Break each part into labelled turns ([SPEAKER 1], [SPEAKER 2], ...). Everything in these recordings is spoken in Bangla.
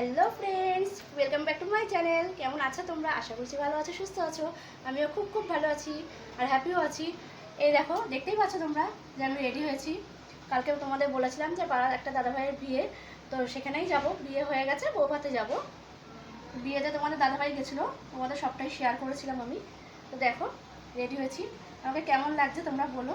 [SPEAKER 1] Hello friends welcome back to my channel কেমন আছো তোমরা? আশা করছি ভালো আছো, সুস্থ আছো। আমিও খুব খুব ভালো আছি আর হ্যাপিও আছি। এই দেখো, দেখতেই পাচ্ছ তোমরা যে আমি রেডি হয়েছি। কালকে তোমাদের বলেছিলাম যে পাড়ার একটা দাদাভাইয়ের বিয়ে। তো সেখানেই যাব। বিয়ে হয়ে গেছে, বৌভাতে যাব। বিয়েতে তোমাদের দাদাভাই গেছিল। তোমাদের সবটাই শেয়ার করেছিলাম আমি। তো দেখো রেডি হয়েছি। আমাকে কেমন লাগছে তোমরা বলো।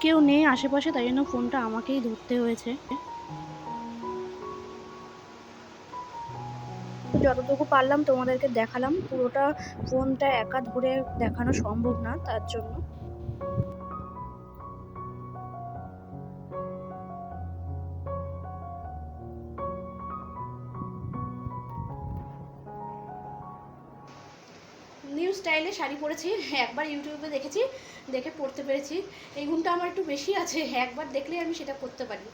[SPEAKER 1] কেউ নেই আশেপাশে, তাই জন্য ফোনটা আমাকেই ধরতে হয়েছে। যতটুকু পারলাম তোমাদেরকে দেখালাম, পুরোটা ফোনটা একা ধরে দেখানো সম্ভব না, তার জন্য। নিউ স্টাইলে শাড়ি পরেছি। একবার ইউটিউবে দেখেছি, দেখে পড়তে পেরেছি। এই গুণটা আমার একটু বেশি আছে একবার দেখলেই আমি সেটা করতে পারি।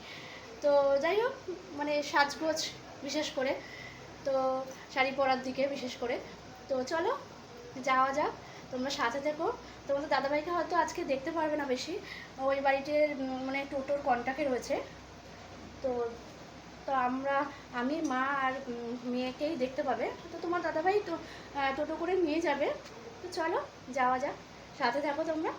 [SPEAKER 1] তো যাই হোক মানে সাজগোজ বিশেষ করে, তো শাড়ি পরার দিকে বিশেষ করে। তো চলো, যাওয়া যাক, তোমরা সাথে থেকো। তোমাদের দাদাভাইকে হয়তো আজকে দেখতে পারবে না বেশি। ওই বাড়িতে মানে টোটোর কন্ট্যাক্টে রয়েছে। তো তো আমরা, আমি, মা আর মেয়েকেই দেখতে পাবে। তো তোমার দাদাভাই তো টোটো করে নিয়ে যাবে। তো চলো, যাওয়া যাক। সাথে থাকো তোমরা।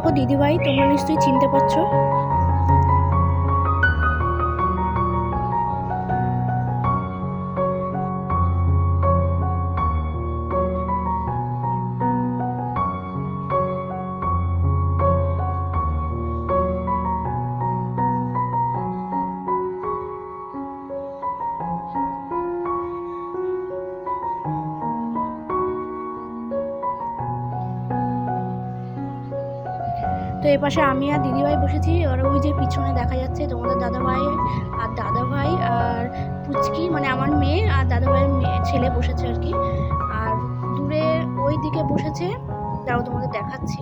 [SPEAKER 1] দেখো দিদিভাই তোমরা নিশ্চয়ই চিনতে পারছ। এই পাশে আমি আর দিদিভাই বসেছি। আর ওই যে পিছনে দেখা যাচ্ছে তোমাদের দাদাভাই আর দাদাভাই আর পুচকি মানে আমার মেয়ে আর দাদাভাইয়ের মেয়ে, ছেলে বসেছে আর কি। আর দূরে ওই দিকে বসেছে, তাও তোমাদের দেখাচ্ছি।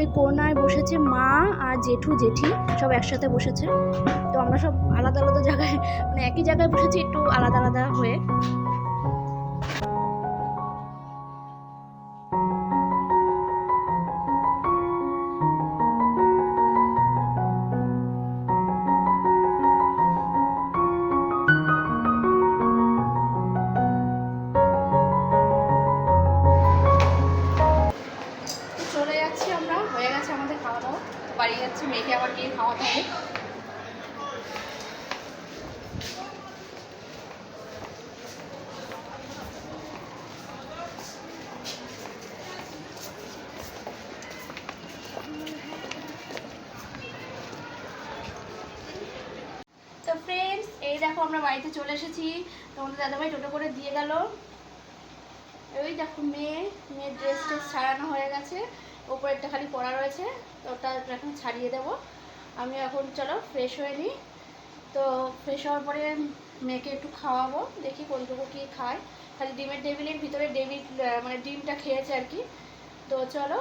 [SPEAKER 1] ওই কোনায় বসেছে মা আর জেঠু, জেঠি সব একসাথে বসেছে। তো আমরা সব আলাদা আলাদা জায়গায় মানে একই জায়গায় বসেছি একটু আলাদা আলাদা হয়ে। যাচ্ছি মেয়েকে আবার গিয়ে খাওয়াতে হবে। দেখো আমরা বাড়িতে চলে এসেছি। তোমাদের দাদাভাই টোটো করে দিয়ে গেল। ওই দেখো মেয়ে, মেয়ের ড্রেস ট্রেস ছাড়ানো হয়ে গেছে। ওপরেরটা খালি পরা রয়েছে, তো ওটা এখন ছাড়িয়ে দেবো। আমি এখন চলো ফ্রেশ হয়ে নিই। তো ফ্রেশ হওয়ার পরে মেয়েকে একটু খাওয়াবো, দেখি কোনটুকু কী খায়। খালি ডিমের টেবিলের ভিতরে ডেবিট মানে ডিমটা খেয়েছে আর কি। তো চলো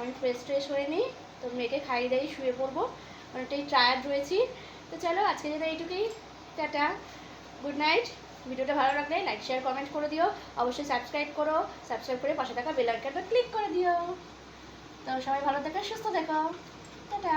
[SPEAKER 1] আমি ফ্রেশ ট্রেশ হয়ে নিই। তো মেয়েকে খাইয়ে দিই, শুয়ে পড়ব। অনেকটাই টায়ার্ড রয়েছি। তো চলো আজকে যেটা এইটুকুই। টাটা। Good night. ভিডিওটা ভালো লাগলে লাইক শেয়ার কমেন্ট করে দিও। অবশ্যই সাবস্ক্রাইব করো। সাবস্ক্রাইব করে পাশে থাকা বেল আইকনটা ক্লিক করে দিও। তো সবাই ভালো থেকো, সুস্থ থেকো। টাটা।